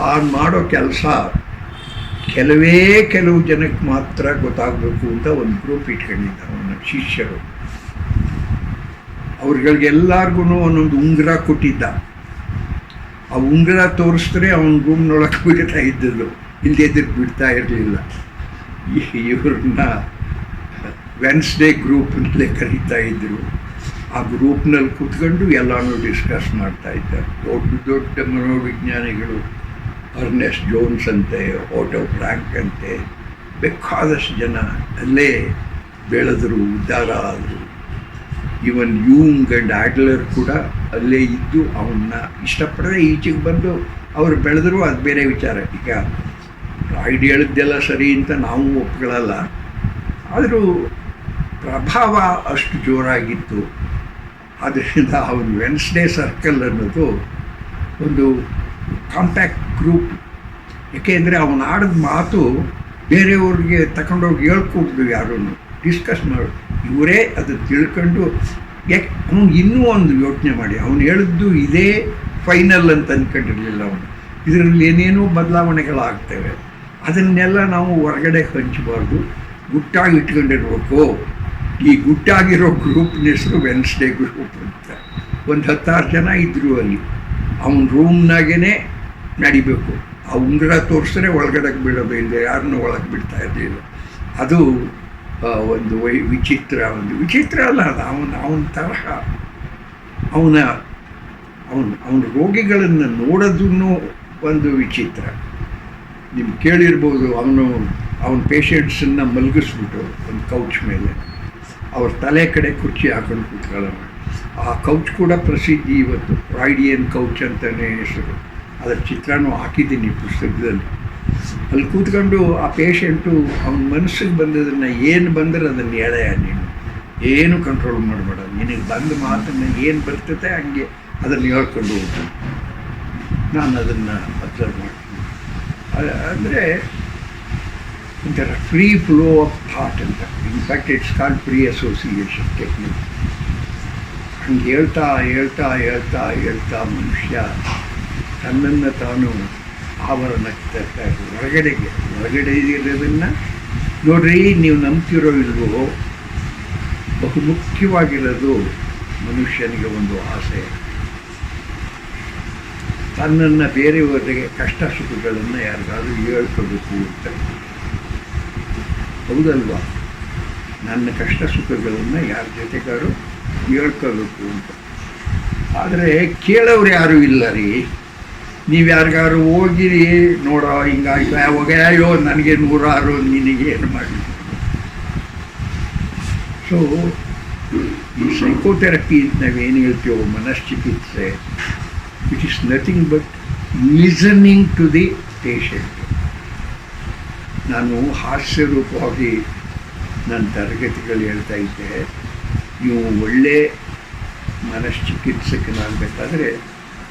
ತಾನು ಮಾಡೋ ಕೆಲಸ ಕೆಲವೇ ಕೆಲವು ಜನಕ್ಕೆ ಮಾತ್ರ ಗೊತ್ತಾಗಬೇಕು ಅಂತ ಒಂದು ಗ್ರೂಪ್ ಇಟ್ಕೊಂಡಿದ್ದ ಅವನ ಶಿಷ್ಯರು. ಅವ್ರಿಗಳಿಗೆಲ್ಲರಿಗೂ ಒಂದೊಂದು ಉಂಗುರ ಕೊಟ್ಟಿದ್ದ. ಆ ಉಂಗುರ ತೋರಿಸಿದ್ರೆ ಅವನ ರೂಮ್ನೊಳಗೆ ಬಿಡ್ತಾ ಇಲ್ಲಿ ಇಲ್ಲದಿದ್ದರೆ ಬಿಡ್ತಾ ಇರಲಿಲ್ಲ. ಇವ್ರನ್ನ ವೆನ್ಸ್ಡೇ ಗ್ರೂಪ್ ಅಂತಲೇ ಕರೀತಾ ಇದ್ದರು ಆ ಗ್ರೂಪ್ನಲ್ಲಿ ಕೂತ್ಕೊಂಡು ಎಲ್ಲನೂ ಡಿಸ್ಕಸ್ ಮಾಡ್ತಾ ಇದ್ದಾರೆ ದೊಡ್ಡ ದೊಡ್ಡ ಮನೋವಿಜ್ಞಾನಿಗಳು. ಅರ್ನೆಸ್ಟ್ ಜೋನ್ಸ್ ಅಂತೆ ಓಟೋ ಫ್ರ್ಯಾಂಕ್ ಅಂತೆ ಬೇಕಾದಷ್ಟು ಜನ ಅಲ್ಲೇ ಬೆಳೆದರು ಉದ್ಧಾರ ಆದರು ಈವನ್ ಯೂಂಗ್ ಆ್ಯಂಡ್ ಆಡ್ಲರ್ ಕೂಡ ಅಲ್ಲೇ ಇದ್ದು ಅವನ್ನ ಇಷ್ಟಪಡದೆ ಈಚೆಗೆ ಬಂದು ಅವರು ಬೆಳೆದ್ರು ಅದು ಬೇರೆ ವಿಚಾರ ಈಗ ರಾಯ್ಡ್ ಹೇಳಿದ್ದೆಲ್ಲ ಸರಿ ಅಂತ ನಾವು ಒಪ್ಕೊಳ್ಳಲ್ಲ ಆದರೂ ಪ್ರಭಾವ ಅಷ್ಟು ಜೋರಾಗಿತ್ತು ಆದ್ದರಿಂದ ಅವನು ವೆನ್ಸ್ಡೇ ಸರ್ಕಲ್ ಅನ್ನೋದು ಒಂದು ಕಾಂಪ್ಯಾಕ್ಟ್ ಗ್ರೂಪ್ ಏಕೆಂದರೆ ಅವನು ಆಡಿದ ಮಾತು ಬೇರೆಯವ್ರಿಗೆ ತಗೊಂಡೋಗಿ ಹೇಳ್ಕೊಡ್ದು ಯಾರೂ ಡಿಸ್ಕಸ್ ಮಾಡು ಇವರೇ ಅದು ತಿಳ್ಕೊಂಡು ಯಾಕೆ ಅವನು ಇನ್ನೂ ಒಂದು ಯೋಚನೆ ಮಾಡಿ. ಅವನು ಹೇಳಿದ್ದು ಇದೇ ಫೈನಲ್ ಅಂತ ಅಂದ್ಕೊಂಡಿರಲಿಲ್ಲ ಅವನು. ಇದರಲ್ಲಿ ಏನೇನೋ ಬದಲಾವಣೆಗಳಾಗ್ತವೆ. ಅದನ್ನೆಲ್ಲ ನಾವು ಹೊರಗಡೆ ಹಂಚಬಾರ್ದು. ಗುಟ್ಟಾಗಿ ಇಟ್ಕೊಂಡಿರ್ಬೇಕು. ಈ ಗುಟ್ಟಾಗಿರೋ ಗ್ರೂಪ್ನ ಹೆಸರು ವೆನ್ಸ್ಡೇ ಗ್ರೂಪ್ ಅಂತ. ಒಂದು ಹತ್ತಾರು ಜನ ಇದ್ದರು ಅಲ್ಲಿ. ಅವನ ರೂಮ್ನಾಗೇ ನಡಿಬೇಕು. ಆ ಉಂಗುರ ತೋರಿಸಿದ್ರೆ ಒಳಗಡೆ ಬೀಳೋದು ಇಲ್ಲದೆ ಯಾರನ್ನೂ ಒಳಗೆ ಬಿಡ್ತಾ ಇರಲಿಲ್ಲ. ಅದು ಒಂದು ವೈ, ವಿಚಿತ್ರ, ಒಂದು ವಿಚಿತ್ರ ಅಲ್ಲ ಅದು. ಅವನ ಅವನ ತರಹ ಅವನ, ಅವನು, ಅವನ ರೋಗಿಗಳನ್ನು ನೋಡೋದನ್ನು ಒಂದು ವಿಚಿತ್ರ. ನಿಮ್ಗೆ ಕೇಳಿರ್ಬೋದು ಅವನು, ಅವನ ಪೇಷಂಟ್ಸನ್ನು ಮಲಗಿಸ್ಬಿಟ್ಟು ಒಂದು ಕೌಚ್ ಮೇಲೆ. ಅವ್ರ ತಲೆ ಕಡೆ ಕುರ್ಚಿ ಹಾಕೊಂಡು ಕೂತ್ಕೊಳ್ಳೋಣ. ಆ ಕೌಚ್ ಕೂಡ ಪ್ರಸಿದ್ಧಿ ಇವತ್ತು. ಪ್ರಾಯ್ಡಿಯನ್ ಕೌಚ್ ಅಂತಲೇ ಹೆಸರು. ಅದರ ಚಿತ್ರನೂ ಹಾಕಿದ್ದೀನಿ ಪುಸ್ತಕದಲ್ಲಿ. ಅಲ್ಲಿ ಕೂತ್ಕೊಂಡು ಆ ಪೇಷಂಟು ಅವನ ಮನಸ್ಸಿಗೆ ಬಂದದನ್ನು ಏನು ಬಂದರೆ ಅದನ್ನು ಎಳೆಯ ನೀನು. ಏನು ಕಂಟ್ರೋಲ್ ಮಾಡಬೇಡ. ನಿನಗೆ ಬಂದ ಮಾತನ್ನು ಏನು ಬರ್ತದೆ ಹಂಗೆ ಅದನ್ನು ಹೇಳ್ಕೊಂಡು ಹೋಗ್ತಾನೆ ನಾನು ಅದನ್ನು ಅಬ್ಸರ್ವ್ ಮಾಡ್ತೀನಿ. ಅಂದರೆ ಒಂಥರ ಫ್ರೀ ಫ್ಲೋ ಆಫ್ ಥಾಟ್ ಅಂತ. In fact it's call free association technique ಹಂಗೆ ಹೇಳ್ತಾ ಹೇಳ್ತಾ ಹೇಳ್ತಾ ಹೇಳ್ತಾ ಮನುಷ್ಯ ತನ್ನನ್ನು ತಾನು ಆವರಣಕ್ಕೆ ತರ್ತಾ ಹೊರಗಡೆಗೆ, ಹೊರಗಡೆ ಇರೋದನ್ನು ನೋಡ್ರಿ, ನೀವು ನಂಬ್ತಿರೋ ಇಲ್ವೋ? ಬಹುಮುಖ್ಯವಾಗಿರೋದು ಮನುಷ್ಯನಿಗೆ ಒಂದು ಆಸೆ. ತನ್ನನ್ನು ಬೇರೆಯವರಿಗೆ ಕಷ್ಟ ಸುಖಗಳನ್ನು ಯಾರಿಗಾದ್ರೂ ಹೇಳ್ಕೊಬೇಕು ಅಂತ. ಹೌದಲ್ವಾ? ನನ್ನ ಕಷ್ಟ ಸುಖಗಳನ್ನು ಯಾರ ಜೊತೆಗಾರು ಹೇಳ್ಕೊಬೇಕು ಅಂತ. ಆದರೆ ಕೇಳೋರು ಯಾರೂ ಇಲ್ಲ ರೀ. ನೀವು ಯಾರಿಗಾರು ಹೋಗಿರಿ, ನೋಡೋ ಹಿಂಗಾಯ್ತು. ಯಾವಾಗ ಅಯ್ಯೋ, ನನಗೆ ನೂರಾರು, ನಿನಗೆ ಏನು ಮಾಡಿ? ಸೊ ಸೈಕೋಥೆರಪಿ ಅಂತ ನಾವೇನು ಹೇಳ್ತೀವೋ, ಮನಶ್ಚಿಕಿತ್ಸೆ it is nothing but listening to the patient ನಾನು ಹಾಸ್ಯ ರೂಪವಾಗಿ ನನ್ನ ತರಗತಿಗಳು ಹೇಳ್ತಾ ಇದ್ದೆ. ನೀವು ಒಳ್ಳೆ ಮನಶ್ಚಿಕಿತ್ಸಕನಾಗಬೇಕಾದ್ರೆ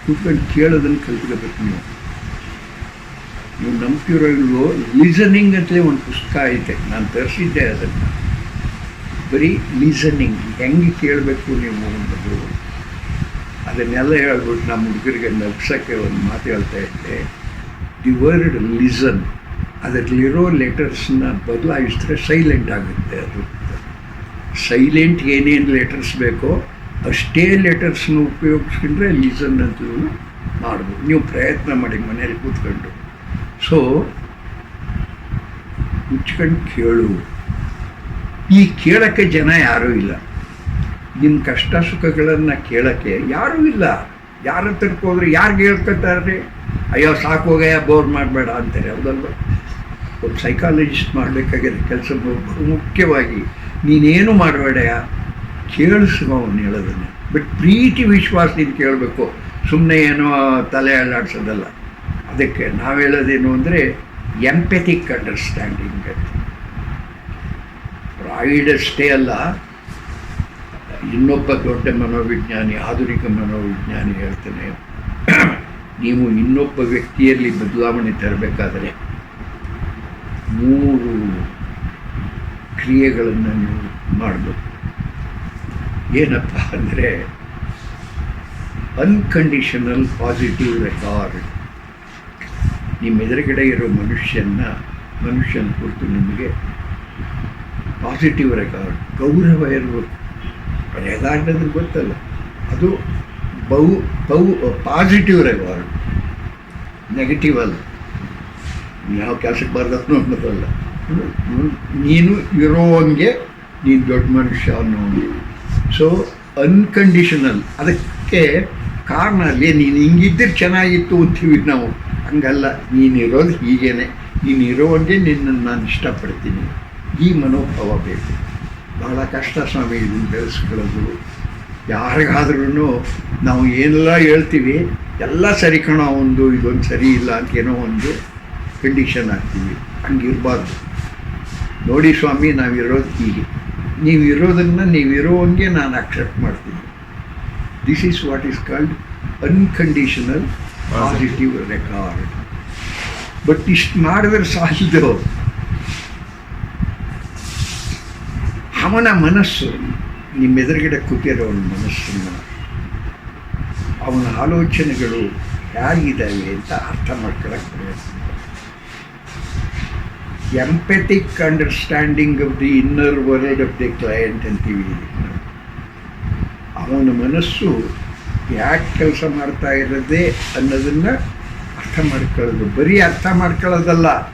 ಕೂತ್ಕೊಂಡು ಕೇಳೋದನ್ನು ಕಲ್ತ್ಕೋಬೇಕು ನೀವು. ನೀವು ನಂಬ್ತಿರೋ ಲಿಸನಿಂಗ್ ಅಂತಲೇ ಒಂದು ಪುಸ್ತಕ ಐತೆ. ನಾನು ತರಿಸಿದ್ದೆ ಅದನ್ನು. ಬರೀ ಲಿಸನಿಂಗ್ ಹೆಂಗೆ ಕೇಳಬೇಕು ನೀವು ಅನ್ನೋದು. ಅದನ್ನೆಲ್ಲ ಹೇಳ್ಬಿಟ್ಟು ನಮ್ಮ ಹುಡುಗರಿಗೆ ನಗ್ಸೋಕ್ಕೆ ಒಂದು ಮಾತು ಹೇಳ್ತಾ ಇದ್ದೆ. ದಿ ವರ್ಡ್ ಲಿಸನ್ ಅದರಲ್ಲಿರೋ ಲೆಟರ್ಸ್ನ ಬದಲಾಯಿಸಿದ್ರೆ ಸೈಲೆಂಟ್ ಆಗುತ್ತೆ ಅದು. ಸೈಲೆಂಟ್ ಏನೇನು ಲೆಟರ್ಸ್ ಬೇಕೋ ಅಷ್ಟೇ ಲೆಟರ್ಸ್ನ ಉಪಯೋಗಿಸ್ಕೊಂಡ್ರೆ ಲೀಸನ್ ಅಂತಲೂ ಮಾಡ್ಬೋದು. ನೀವು ಪ್ರಯತ್ನ ಮಾಡಿ ಮನೇಲಿ ಕೂತ್ಕೊಂಡು. ಸೊ ಮುಚ್ಕೊಂಡು ಕೇಳು. ಈ ಕೇಳೋಕ್ಕೆ ಜನ ಯಾರೂ ಇಲ್ಲ. ನಿಮ್ಮ ಕಷ್ಟ ಸುಖಗಳನ್ನು ಕೇಳೋಕ್ಕೆ ಯಾರೂ ಇಲ್ಲ. ಯಾರ ಹತ್ರಕ್ಕೆ ಹೋದ್ರೆ ಯಾರಿಗೆ ಹೇಳ್ಕೊತಾರೆ? ಅಯ್ಯೋ, ಸಾಕು ಹೋಗಯ್ಯ ಬೋರ್ ಮಾಡಬೇಡ ಅಂತಾರೆ. ಹೌದಲ್ವ? ಒಬ್ಬ ಸೈಕಾಲಜಿಸ್ಟ್ ಮಾಡಬೇಕಾಗಿದೆ ಕೆಲಸ ಬಹು ಮುಖ್ಯವಾಗಿ, ನೀನೇನು ಮಾಡಬೇಡಯ್ಯ? ಕೇಳಿಸ್ಕೊ ಅವನು ಹೇಳೋದನ್ನು. ಬಟ್ ಪ್ರೀತಿ ವಿಶ್ವಾಸದಿಂದ ಕೇಳಬೇಕು. ಸುಮ್ಮನೆ ಏನೋ ತಲೆ ಅಲ್ಲಾಡ್ಸೋದಲ್ಲ. ಅದಕ್ಕೆ ನಾವು ಹೇಳೋದೇನು ಅಂದರೆ ಎಂಪೆಥಿಕ್ ಅಂಡರ್ಸ್ಟ್ಯಾಂಡಿಂಗ್ ಅಂತ. ಪ್ರಾಯಿಡ್ ಅಷ್ಟೇ ಅಲ್ಲ. ಇನ್ನೊಬ್ಬ ದೊಡ್ಡ ಮನೋವಿಜ್ಞಾನಿ, ಆಧುನಿಕ ಮನೋವಿಜ್ಞಾನಿ ಹೇಳ್ತೇನೆ. ನೀವು ಇನ್ನೊಬ್ಬ ವ್ಯಕ್ತಿಯಲ್ಲಿ ಬದಲಾವಣೆ ತರಬೇಕಾದರೆ ಮೂರು ಕ್ರಿಯೆಗಳನ್ನು ನೀವು ಮಾಡಬೇಕು. ಏನಪ್ಪ ಅಂದರೆ ಅನ್ಕಂಡೀಷನಲ್ ಪಾಸಿಟಿವ್ ರೆಕಾರ್ಡ್ ನಿಮ್ಮ ಎದುರುಗಡೆ ಇರೋ ಮನುಷ್ಯನ ಮನುಷ್ಯನ ಕುರಿತು ನಿಮಗೆ ಪಾಸಿಟಿವ್ ರೆಕಾರ್ಡ್ ಗೌರವ ಇರಬೇಕು. ರೆಕಾರ್ಡ್ ಗೊತ್ತಲ್ಲ. ಅದು ಬಹು ಬಹು ಪಾಸಿಟಿವ್ ರೆಕಾರ್ಡ್ ನೆಗೆಟಿವ್ ಅಲ್ಲ. ಯಾವ ಕೆಲಸಕ್ಕೆ ಬಾರ್ದು ಅನ್ನೋದಲ್ಲ. ನೀನು ಇರೋವಂಗೆ ನೀನು ದೊಡ್ಡ ಮನುಷ್ಯ ಅನ್ನೋ ಸೊ ಅನ್ಕಂಡೀಷನಲ್ ಅದಕ್ಕೆ ಕಾರಣ ಅಲ್ಲಿ ನೀನು ಹಿಂಗಿದ್ದರೆ ಚೆನ್ನಾಗಿತ್ತು ಅಂತೀವಿ ನಾವು. ಹಂಗಲ್ಲ, ನೀನಿರೋದು ಹೀಗೇನೆ. ನೀನು ಇರೋವಂಗೆ ನಿನ್ನನ್ನು ನಾನು ಇಷ್ಟಪಡ್ತೀನಿ. ಈ ಮನೋಭಾವ ಬೇಕು. ಬಹಳ ಕಷ್ಟ ಸ್ವಾಮಿ, ಇದನ್ನು ಬೆಳೆಸ್ಕೊಳ್ಳೋದು. ಯಾರಿಗಾದ್ರೂ ನಾವು ಏನೆಲ್ಲ ಹೇಳ್ತೀವಿ, ಎಲ್ಲ ಸರಿ ಕಣೋ, ಒಂದು ಇದೊಂದು ಸರಿ ಇಲ್ಲ ಅಂತ ಏನೋ ಒಂದು ಕಂಡೀಷನ್ ಆಗ್ತೀವಿ. ಹಂಗಿರಬಾರ್ದು. ನೋಡಿ ಸ್ವಾಮಿ, ನಾವಿರೋದು ಹೀಗೆ. ನೀವು ಇರೋದನ್ನು ನೀವು ಇರೋವಂಗೆ ನಾನು ಅಕ್ಸೆಪ್ಟ್ ಮಾಡ್ತೀನಿ. This is what is called unconditional positive regard but ಇಷ್ಟು ಮಾಡಿದ್ರೆ ಸಾಲದು. ಅವನ ಮನಸ್ಸು ನಿಮ್ಮ ಎದುರುಗಡೆ ಕೂತಿರೋವನ ಮನಸ್ಸನ್ನು ಅವನ ಆಲೋಚನೆಗಳು ಹೇಗಿದ್ದಾವೆ ಅಂತ ಅರ್ಥ ಮಾಡ್ಕೊಳ್ಳೋಕೆ ಪ್ರಯತ್ನ. Empathic understanding of the inner world of the client ಅಂತೀವಿ. ಅವನ ಮನಸ್ಸು ಯಾಕೆ ಕೆಲಸ ಮಾಡ್ತಾ ಇರೋದೇ ಅನ್ನೋದನ್ನು ಅರ್ಥ ಮಾಡ್ಕೊಳ್ಳೋದು. ಬರೀ ಅರ್ಥ ಮಾಡ್ಕೊಳ್ಳೋದಲ್ಲ.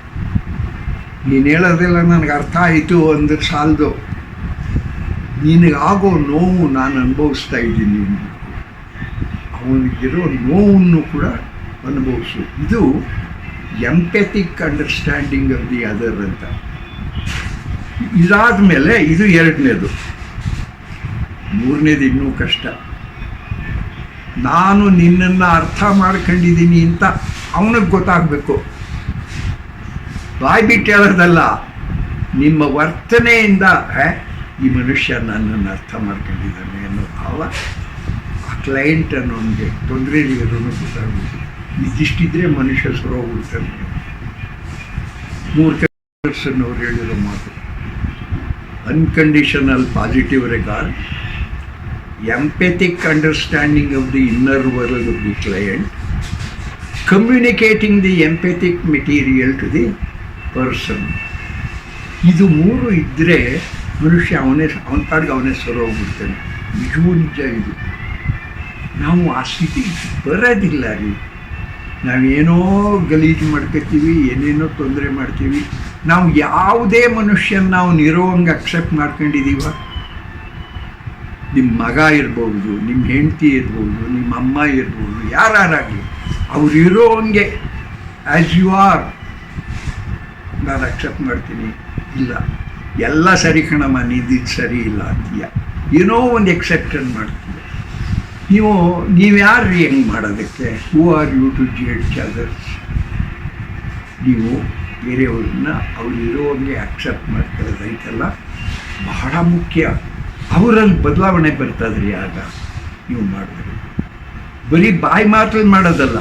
ನೀನು ಹೇಳೋದೆಲ್ಲ ನನಗೆ ಅರ್ಥ ಆಯಿತು ಅಂದ್ರೆ ಸಾಲದು. ನಿನಗಾಗೋ ನೋವು ನಾನು ಅನುಭವಿಸ್ತಾ ಇದ್ದೀನಿ ಅವನಿಗಿರೋ ನೋವನ್ನು ಕೂಡ ಅನುಭವಿಸು. ಇದು empathic understanding of the other ಅಂತ. ಇದಾದ ಮೇಲೆ ಇದು ಎರಡನೇದು. ಮೂರನೇದು ಇನ್ನೂ ಕಷ್ಟ. ನಾನು ನಿನ್ನನ್ನು ಅರ್ಥ ಮಾಡ್ಕೊಂಡಿದ್ದೀನಿ ಅಂತ ಅವನಿಗೆ ಗೊತ್ತಾಗಬೇಕು. ಬಾಯ್ ಬಿಟ್ಟು ಹೇಳೋದಲ್ಲ ನಿಮ್ಮ ವರ್ತನೆಯಿಂದ "ಹೇ, ಈ ಮನುಷ್ಯ ನನ್ನನ್ನು ಅರ್ಥ ಮಾಡ್ಕೊಂಡಿದ್ದಾನೆ ಅನ್ನೋ ಭಾವ ಆ ಕ್ಲೈಂಟ್ ಅನ್ನೋನಿಗೆ ತೊಂದರೆ ಇರೋನು ಗೊತ್ತಾಗುತ್ತೆ ಇದಿಷ್ಟಿದ್ರೆ ಮನುಷ್ಯ ಸರೋಗ್ಬಿಡ್ತಾನೆ ಮೂರು ಅವ್ರು ಹೇಳಿರೋ ಮಾತು. Unconditional positive regard empathic understanding of the inner world of the client communicating the empathic material to the person ಇದು ಮೂರು ಇದ್ದರೆ ಮನುಷ್ಯ ಅವನೇ, ಅವನ ಪಾಡಿಗೆ ಅವನೇ ಸರೋಗ್ಬಿಡ್ತಾನೆ ನಿಜವೂ ನಿಜ ಇದು. ನಾವು ಆ ಸ್ಥಿತಿ ಬರೋದಿಲ್ಲ ರೀ. ನಾವೇನೋ ಗಲೀಜು ಮಾಡ್ಕೋತೀವಿ, ಏನೇನೋ ತೊಂದರೆ ಮಾಡ್ತೀವಿ. ನಾವು ಯಾವುದೇ ಮನುಷ್ಯನ ನಾವು ನಿರೋವಂಗೆ ಅಕ್ಸೆಪ್ಟ್ ಮಾಡ್ಕೊಂಡಿದ್ದೀವ ನಿಮ್ಮ ಮಗ ಇರ್ಬೋದು ನಿಮ್ಮ ಹೆಂಡತಿ ಇರ್ಬೋದು ನಿಮ್ಮ ಅಮ್ಮ ಇರ್ಬೋದು ಯಾರಾಗಲಿ ಅವ್ರು ಇರೋವಂಗೆ ಆ್ಯಸ್ ಯು ಆರ್ ನಾನು ಅಕ್ಸೆಪ್ಟ್ ಮಾಡ್ತೀನಿ. ಇಲ್ಲ, ಎಲ್ಲ ಸರಿ ಕಣಮ್ಮ ನಿಂದಿದ್ದು ಸರಿ ಇಲ್ಲ ಅಂತೀಯ ಏನೋ ಒಂದು ಎಕ್ಸೆಪ್ಟನ್ ಮಾಡ್ತೀಯ ನೀವು ನೀವ್ಯಾರು ಹೆಂಗೆ ಮಾಡೋದಕ್ಕೆ? Who are you to judge others ನೀವು ಬೇರೆಯವ್ರನ್ನ ಅವ್ರು ಆಕ್ಸೆಪ್ಟ್ ಅಕ್ಸೆಪ್ಟ್ ಮಾಡ್ಕೊಳ್ಳೋದೈತಲ್ಲ ಬಹಳ ಮುಖ್ಯ. ಅವರಲ್ಲಿ ಬದಲಾವಣೆ ಬರ್ತದ್ರಿ ಆಗ ನೀವು ಮಾಡಿದ್ರೆ ಬರೀ ಬಾಯಿ ಮಾತ್ರ ಮಾಡೋದಲ್ಲ,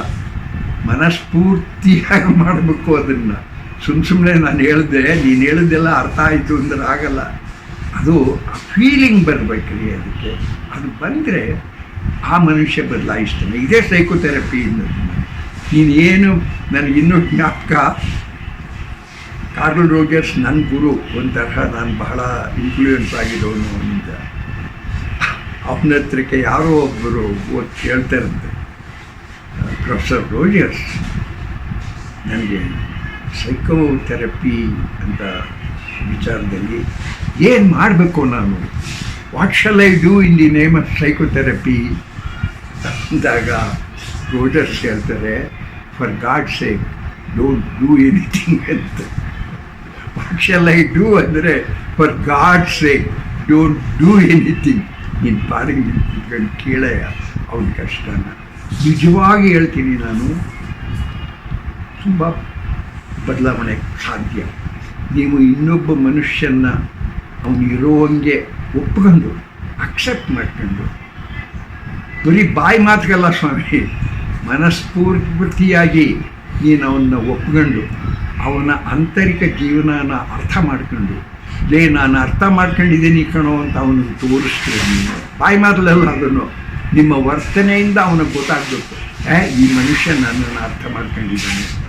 ಮನಸ್ಫೂರ್ತಿಯಾಗಿ ಮಾಡಬೇಕು ಅದನ್ನು. ಸುಮ್ಮ ಸುಮ್ಮನೆ ನಾನು ಹೇಳಿದೆ, ನೀನು ಹೇಳಿದ್ದೆಲ್ಲ ಅರ್ಥ ಆಯಿತು ಅಂದ್ರೆ ಆಗಲ್ಲ. ಅದು ಫೀಲಿಂಗ್ ಬರಬೇಕ್ರಿ ಅದಕ್ಕೆ. ಅದು ಬಂದರೆ ಆ ಮನುಷ್ಯ ಬದಲಾಯಿಸ್ತಾನೆ. ಇದೇ ಸೈಕೋಥೆರಪಿ ನೀನು ಏನು ನನಗೆ ಇನ್ನೂ ಜ್ಞಾಪಕ? ಕಾರ್ಲ್ ರೋಜರ್ಸ್ ನನ್ನ ಗುರು ತರಹ ನಾನು ಬಹಳ ಇನ್ಫ್ಲೂಯೆನ್ಸ್ ಆಗಿರೋನು ಅಂತ. ಅವನ ಹತ್ರಕ್ಕೆ ಯಾರೋ ಒಬ್ಬರು ಓದಿ ಕೇಳ್ತಾರಂತೆ. ಪ್ರೊಫೆಸರ್ ರೋಜರ್ಸ್ ನನಗೆ ಸೈಕೋಥೆರಪಿ ಅಂತ ವಿಚಾರದಲ್ಲಿ ಏನು ಮಾಡಬೇಕು ನಾನು? What shall I do in the name of psychotherapy ಅಂದಾಗ ರೋಜರ್ಸ್ ಹೇಳ್ತಾರೆ for God sake don't do anything ಅಂತ. ಶಲ್ ಐ ಡೂ ಅಂದರೆ for God sake don't do anything ನೀನು ಪಾರಿಗೆ ನಿಂತ್ಕೊಂಡು ಕೇಳಯ್ಯ ಅವನ ಕಷ್ಟನ. ನಿಜವಾಗಿ ಹೇಳ್ತೀನಿ ನಾನು, ತುಂಬ ಬದಲಾವಣೆ ಸಾಧ್ಯ. ನೀವು ಇನ್ನೊಬ್ಬ ಮನುಷ್ಯನ ಅವನು ಹಂಗೆ ಒಪ್ಕೊಂಡು ಅಕ್ಸೆಪ್ಟ್ ಮಾಡ್ಕೊಂಡು ಬರೀ ಬಾಯಿ ಮಾತುಗಲ್ಲ ಸ್ವಾಮಿ, ಮನಸ್ಫೂರ್ತಿಯಾಗಿ ನೀನು ಅವನ್ನ ಒಪ್ಕೊಂಡು ಅವನ ಆಂತರಿಕ ಜೀವನನ ಅರ್ಥ ಮಾಡ್ಕೊಂಡು, ಲೇ, ನಾನು ಅರ್ಥ ಮಾಡ್ಕೊಂಡಿದ್ದೀನಿ ಕಣೋ ಅಂತ ಅವನಿಗೆ ತೋರಿಸ್ತೀವಿ ನೀನು. ಬಾಯಿ ಮಾತಲ್ಲ ಅದನ್ನು. ನಿಮ್ಮ ವರ್ತನೆಯಿಂದ ಅವನಿಗೆ ಗೊತ್ತಾಗಬೇಕು. ಏ, ಈ ಮನುಷ್ಯ ನನ್ನನ್ನು ಅರ್ಥ ಮಾಡ್ಕೊಂಡಿದ್ದಾನೆ.